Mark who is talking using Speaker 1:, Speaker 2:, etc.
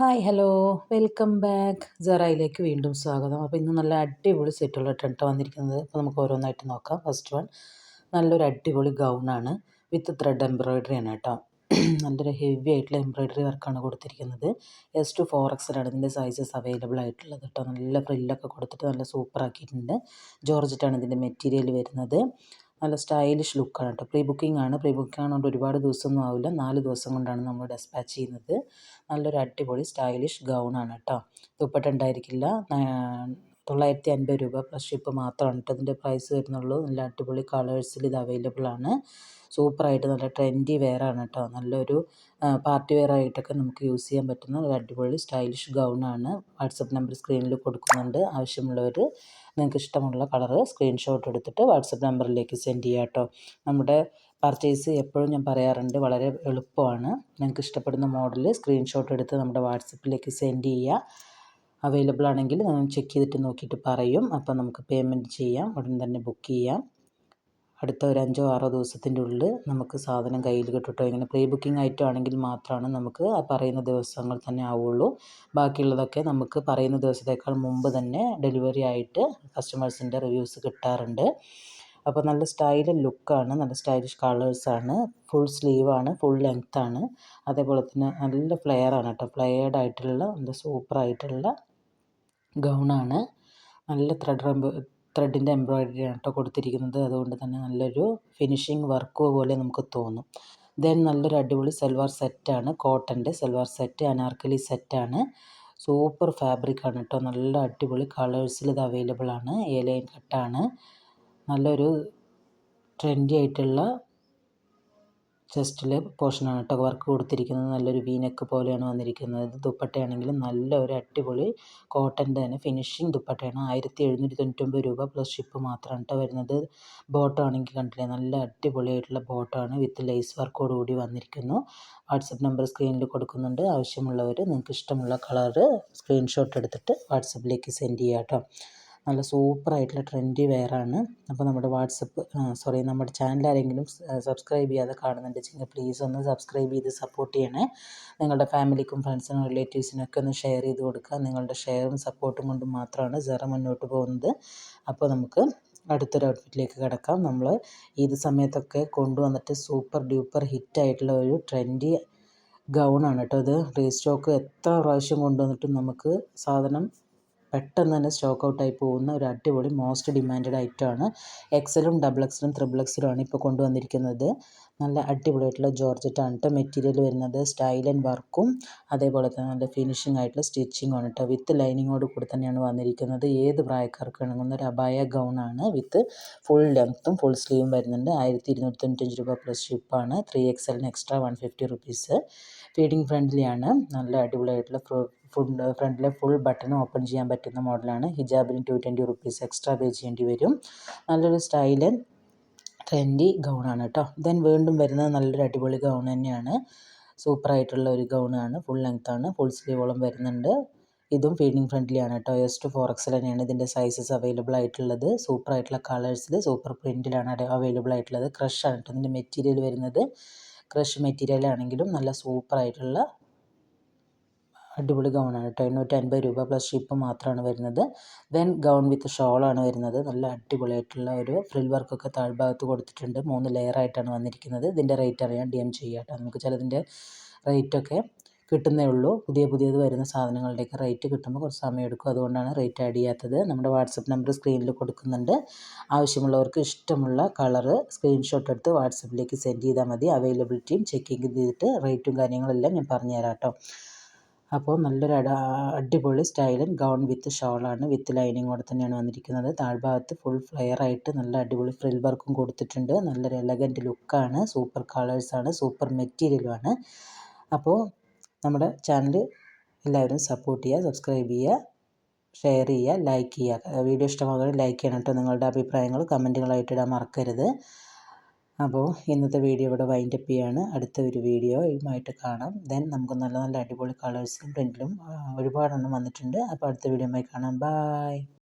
Speaker 1: Hi hello welcome back ജറയിലേക്ക് വീണ്ടും സ്വാഗതം. അപ്പോൾ ഇന്ന് നല്ല അടിപൊളി സെറ്റുള്ള ടെൻട്ട് വന്നിരിക്കുന്നത്. അപ്പോൾ നമുക്ക് ഓരോന്നായിട്ട് നോക്കാം. ഫസ്റ്റ് വൺ നല്ലൊരു അടിപൊളി ഗൗണാണ് വിത്ത് ത്രെഡ് എംബ്രോയിഡറി ആണ് കേട്ടോ. നല്ലൊരു ഹെവി ആയിട്ടുള്ള എംബ്രോയിഡറി വർക്കാണ് കൊടുത്തിരിക്കുന്നത്. എസ് ടു ഫോർ എക്സലാണ് ഇതിന്റെ സൈസസ് അവൈലബിൾ ആയിട്ടുള്ളത് കേട്ടോ. നല്ല ഫ്രില്ലൊക്കെ കൊടുത്തിട്ട് നല്ല സൂപ്പർ ആക്കിയിട്ടുണ്ട്. ജോർജറ്റാണ് ഇതിന്റെ മെറ്റീരിയൽ വരുന്നത്. നല്ല സ്റ്റൈലിഷ് ലുക്കാണ് കേട്ടോ പ്രീ ബുക്കിംഗ് ആണ്. പ്രീ ബുക്കിംഗ് ആയതുകൊണ്ട് ഒരുപാട് ദിവസമൊന്നും ആവില്ല. നാല് ദിവസം കൊണ്ടാണ് നമ്മൾ ഡെസ്പാച്ച് ചെയ്യുന്നത്. നല്ലൊരു അടിപൊളി സ്റ്റൈലിഷ് ഗൗണാണ് കേട്ടോ ദുപ്പട്ട ഉണ്ടായിരിക്കില്ല. തൊള്ളായിരത്തി അൻപത് രൂപ പ്ലസ് ഷിപ്പ് മാത്രമാണ്. കേട്ടോ ഇതിന്റെ പ്രൈസ് വരുന്നുള്ളൂ. നല്ല അടിപൊളി കളേഴ്സിൽ ഇത് അവൈലബിൾ ആണ്. സൂപ്പറായിട്ട് നല്ല ട്രെൻഡി വെയർ ആണ് കേട്ടോ നല്ലൊരു പാർട്ടി വെയർ ആയിട്ടൊക്കെ നമുക്ക് യൂസ് ചെയ്യാൻ പറ്റുന്ന ഒരു അടിപൊളി സ്റ്റൈലിഷ് ഗൗൺ ആണ്. വാട്സപ്പ് നമ്പർ സ്ക്രീനിൽ കൊടുക്കുന്നുണ്ട് ആവശ്യമുള്ളവർ. നിങ്ങൾക്ക് ഇഷ്ടമുള്ള കളർ സ്ക്രീൻഷോട്ട് എടുത്തിട്ട് വാട്സപ്പ് നമ്പറിലേക്ക് സെൻഡ് ചെയ്യുക കേട്ടോ നമ്മുടെ പർച്ചേസ് എപ്പോഴും ഞാൻ പറയാറുണ്ട് വളരെ എളുപ്പമാണ്. നിങ്ങൾക്ക് ഇഷ്ടപ്പെടുന്ന മോഡൽ സ്ക്രീൻഷോട്ട് എടുത്ത് നമ്മുടെ വാട്സപ്പിലേക്ക് സെൻഡ് ചെയ്യുക അവൈലബിൾ ആണെങ്കിൽ ചെക്ക് ചെയ്തിട്ട് നോക്കിയിട്ട് പറയും. അപ്പോൾ നമുക്ക് പേയ്മെന്റ് ചെയ്യാം. ഉടൻ തന്നെ ബുക്ക് ചെയ്യാം. അടുത്ത ഒരു അഞ്ചോ ആറോ ദിവസത്തിന്റെ ഉള്ളിൽ നമുക്ക് സാധനം കയ്യിൽ കിട്ടും ഇങ്ങനെ പ്രീ ബുക്കിംഗ് ഐറ്റം ആണെങ്കിൽ മാത്രമാണ് നമുക്ക് ആ പറയുന്ന ദിവസങ്ങൾ തന്നെ ആവുള്ളൂ. ബാക്കിയുള്ളതൊക്കെ നമുക്ക് പറയുന്ന ദിവസത്തേക്കാൾ മുമ്പ് തന്നെ ഡെലിവറി ആയിട്ട് കസ്റ്റമേഴ്സിന്റെ റിവ്യൂസ് കിട്ടാറുണ്ട്. അപ്പോൾ നല്ല സ്റ്റൈൽ ലുക്കാണ് നല്ല സ്റ്റൈലിഷ് കളേഴ്സാണ് ഫുൾ സ്ലീവാണ് ഫുൾ ലെങ്ത്താണ് അതേപോലെ തന്നെ നല്ല ഫ്ലെയറാണ് കേട്ടോ ഫ്ലെയർഡ് ആയിട്ടുള്ള നല്ല സൂപ്പറായിട്ടുള്ള ഗൗണാണ്. നല്ല ത്രെഡ് ത്രെഡിന്റെ എംബ്രോയിഡറി ആണ് കേട്ടോ കൊടുത്തിരിക്കുന്നത്. അതുകൊണ്ട് തന്നെ നല്ലൊരു ഫിനിഷിങ് വർക്ക് പോലെ നമുക്ക് തോന്നും. ദെൻ നല്ലൊരു അടിപൊളി സൽവാർ സെറ്റാണ് കോട്ടന്റെ സെൽവാർ സെറ്റ് അനാർക്കലി സെറ്റാണ് സൂപ്പർ ഫാബ്രിക് ആണ് കേട്ടോ നല്ല അടിപൊളി കളേഴ്സിൽ ഇത് അവൈലബിൾ ആണ്. എ ലൈൻ കട്ടാണ്. നല്ലൊരു ട്രെൻഡി ആയിട്ടുള്ള ചെസ്റ്റിലെ പോർഷനാണ് കേട്ടോ വർക്ക് കൊടുത്തിരിക്കുന്നത്. നല്ലൊരു വീനക്ക് പോലെയാണ് വന്നിരിക്കുന്നത്. ദുപ്പട്ടയാണെങ്കിലും നല്ല ഒരു അടിപൊളി കോട്ടന്റെ തന്നെ. ഫിനിഷിങ് ദുപ്പട്ടയാണ്. ആയിരത്തി എഴുന്നൂറ്റി തൊണ്ണൂറ്റൊമ്പത് രൂപ പ്ലസ് ഷിപ്പ് മാത്രമാണ് കേട്ടോ വരുന്നത്. ബോട്ടം ആണെങ്കിൽ കണ്ടില്ലേ? നല്ല അടിപൊളിയായിട്ടുള്ള ബോട്ടമാണ് വിത്ത് ലേസ് വർക്കോട് കൂടി വന്നിരിക്കുന്നു. വാട്സപ്പ് നമ്പർ സ്ക്രീനിൽ കൊടുക്കുന്നുണ്ട്. ആവശ്യമുള്ളവർ നിങ്ങൾക്ക് ഇഷ്ടമുള്ള കളറ് സ്ക്രീൻഷോട്ട് എടുത്തിട്ട് വാട്സപ്പിലേക്ക് സെൻഡ് ചെയ്യാം കേട്ടോ നല്ല സൂപ്പറായിട്ടുള്ള ട്രെൻഡി വെയറാണ് അപ്പോൾ നമ്മുടെ വാട്സപ്പ് സോറി നമ്മുടെ ചാനൽ ആരെങ്കിലും സബ്സ്ക്രൈബ് ചെയ്യാതെ കാണുന്നുണ്ടെങ്കിൽ പ്ലീസ് ഒന്ന് സബ്സ്ക്രൈബ് ചെയ്ത് സപ്പോർട്ട് ചെയ്യണേ. നിങ്ങളുടെ ഫാമിലിക്കും ഫ്രണ്ട്സിനും റിലേറ്റീവ്സിനും ഒക്കെ ഒന്ന് ഷെയർ ചെയ്ത് കൊടുക്കുക. നിങ്ങളുടെ ഷെയറും സപ്പോർട്ടും കൊണ്ട് മാത്രമാണ് സെറ മുന്നോട്ട് പോകുന്നത്. അപ്പോൾ നമുക്ക് അടുത്തൊരു ഔട്ട്ഫിറ്റിലേക്ക് കിടക്കാം. നമ്മൾ ഇത് സമയത്തൊക്കെ കൊണ്ടുവന്നിട്ട് സൂപ്പർ ഡ്യൂപ്പർ ഹിറ്റായിട്ടുള്ള ഒരു ട്രെൻഡി ഗൗണാണ് കേട്ടോ ഇത്. റീസ്റ്റോക്ക് എത്ര പ്രാവശ്യം കൊണ്ടുവന്നിട്ടും നമുക്ക് സാധനം പെട്ടെന്ന് തന്നെ സ്റ്റോക്ക് ഔട്ടായി പോകുന്ന ഒരു അടിപൊളി മോസ്റ്റ് ഡിമാൻഡഡ് ഐറ്റമാണ് എക്സലും ഡബിൾ എക്സലും ത്രിബിൾ എക്സലും ആണ് ഇപ്പോൾ കൊണ്ടുവന്നിരിക്കുന്നത്. നല്ല അടിപൊളിയായിട്ടുള്ള ജോർജറ്റാണ് കേട്ടോ മെറ്റീരിയൽ വരുന്നത്. സ്റ്റൈൽ ആൻഡ് വർക്കും അതേപോലെ തന്നെ നല്ല ഫിനിഷിംഗ് ആയിട്ടുള്ള സ്റ്റിച്ചിങ്ങും ആണ് കേട്ടോ വിത്ത് ലൈനിങ്ങോട് കൂടി തന്നെയാണ് വന്നിരിക്കുന്നത്. ഏത് പ്രായക്കാർക്ക് ഇണങ്ങുന്ന ഒരു അബായ ആണ്. വിത്ത് ഫുൾ ലെങ്ത്തും ഫുൾ സ്ലീവും വരുന്നുണ്ട്. ആയിരത്തി ഇരുന്നൂറ്റി തൊണ്ണൂറ്റഞ്ച് രൂപ പ്ലസ് ഷിപ്പാണ് three എക്സലിന് extra one fifty rupees feeding ഫ്രണ്ട്ലിയാണ് നല്ല അടിപൊളിയായിട്ടുള്ള ഫുഡ് ഫ്രണ്ടിലെ ഫുൾ ബട്ടൺ ഓപ്പൺ ചെയ്യാൻ പറ്റുന്ന മോഡലാണ് ഹിജാബിന് two twenty rupees extra pay ചെയ്യേണ്ടി വരും. നല്ലൊരു സ്റ്റൈൽ ട്രെൻഡി ഗൗണാണ് കേട്ടോ ദെൻ വീണ്ടും വരുന്നത് നല്ലൊരു അടിപൊളി ഗൗൺ തന്നെയാണ്. സൂപ്പറായിട്ടുള്ള ഒരു ഗൗണാണ് ഫുൾ ലെങ്ത് ആണ്. ഫുൾ സ്ലീവോളം വരുന്നുണ്ട്. ഇതും ഫീഡിങ് ഫ്രണ്ട്ലി ആണ് കേട്ടോ എസ് ടു ഫോർ എക്സൽ തന്നെയാണ് ഇതിന്റെ സൈസസ് അവൈലബിൾ ആയിട്ടുള്ളത്. സൂപ്പർ ആയിട്ടുള്ള കളേഴ്സിൽ സൂപ്പർ പ്രിന്റിലാണ് അവൈലബിൾ ആയിട്ടുള്ളത്. ക്രഷ് ആണ് കേട്ടോ ഇതിന്റെ മെറ്റീരിയൽ വരുന്നത്. ക്രഷ് മെറ്റീരിയൽ ആണെങ്കിലും നല്ല സൂപ്പർ ആയിട്ടുള്ള അടിപൊളി ഗൗണാണ് കേട്ടോ. എണ്ണൂറ്റി അൻപത് രൂപ പ്ലസ് ഷിപ്പ് മാത്രമാണ് വരുന്നത്. ദെൻ ഗൗൺ വിത്ത് ഷോളാണ് വരുന്നത്. നല്ല അടിപൊളിയായിട്ടുള്ള ഒരു ഫ്രിൽ വർക്കൊക്കെ താഴ്ഭാഗത്ത് കൊടുത്തിട്ടുണ്ട്. മൂന്ന് ലെയർ ആയിട്ടാണ് വന്നിരിക്കുന്നത്. ഇതിന്റെ റേറ്റ് അറിയാൻ ഡി എം ചെയ്യാം കേട്ടോ. നമുക്ക് ചിലതിന്റെ റേറ്റൊക്കെ കിട്ടുന്നേ ഉള്ളൂ. പുതിയ പുതിയത് വരുന്ന സാധനങ്ങളുടെയൊക്കെ റേറ്റ് കിട്ടുമ്പോൾ കുറച്ച് സമയം എടുക്കും. അതുകൊണ്ടാണ് റേറ്റ് ആഡ് ചെയ്യാത്തത്. നമ്മുടെ വാട്സപ്പ് നമ്പർ സ്ക്രീനിൽ കൊടുക്കുന്നുണ്ട്. ആവശ്യമുള്ളവർക്ക് ഇഷ്ടമുള്ള കളറ് സ്ക്രീൻഷോട്ട് എടുത്ത് വാട്സപ്പിലേക്ക് സെൻഡ് ചെയ്താൽ മതി. അവൈലബിലിറ്റിയും ചെക്കിങ് ചെയ്തിട്ട് റേറ്റും കാര്യങ്ങളെല്ലാം ഞാൻ പറഞ്ഞുതരാം കേട്ടോ. അപ്പോൾ നല്ലൊരു അടിപൊളി സ്റ്റൈലൻ ഗൗൺ വിത്ത് ഷോളാണ് വിത്ത് ലൈനിങ്ങോടെ തന്നെയാണ് വന്നിരിക്കുന്നത്. താഴ്ഭാഗത്ത് ഫുൾ ഫ്ലെയർ ആയിട്ട് നല്ല അടിപൊളി ഫ്രിൽ വർക്കും കൊടുത്തിട്ടുണ്ട്. നല്ലൊരു എലഗന്റ് ലുക്കാണ് സൂപ്പർ കളേഴ്സാണ് സൂപ്പർ മെറ്റീരിയലുമാണ് അപ്പോൾ നമ്മുടെ ചാനൽ എല്ലാവരും സപ്പോർട്ട് ചെയ്യുക സബ്സ്ക്രൈബ് ചെയ്യുക ഷെയർ ചെയ്യുക ലൈക്ക് ചെയ്യുക. വീഡിയോ ഇഷ്ടമാകുകയാണെങ്കിൽ ലൈക്ക് ചെയ്യണം കേട്ടോ. നിങ്ങളുടെ അഭിപ്രായങ്ങൾ കമന്റുകളായിട്ട് ഇടാൻ മറക്കരുത്. അപ്പോൾ ഇന്നത്തെ വീഡിയോ ഇവിടെ വൈൻഡ് അപ്പ് ചെയ്യാണ്. അടുത്ത ഒരു വീഡിയോയുമായിട്ട് കാണാം. ദെൻ നമുക്ക് നല്ല നല്ല അടിപൊളി കളേഴ്സിലും പ്രിന്റിലും ഒരുപാടെണ്ണം വന്നിട്ടുണ്ട്. അപ്പോൾ അടുത്ത വീഡിയോയുമായി കാണാം. ബായ്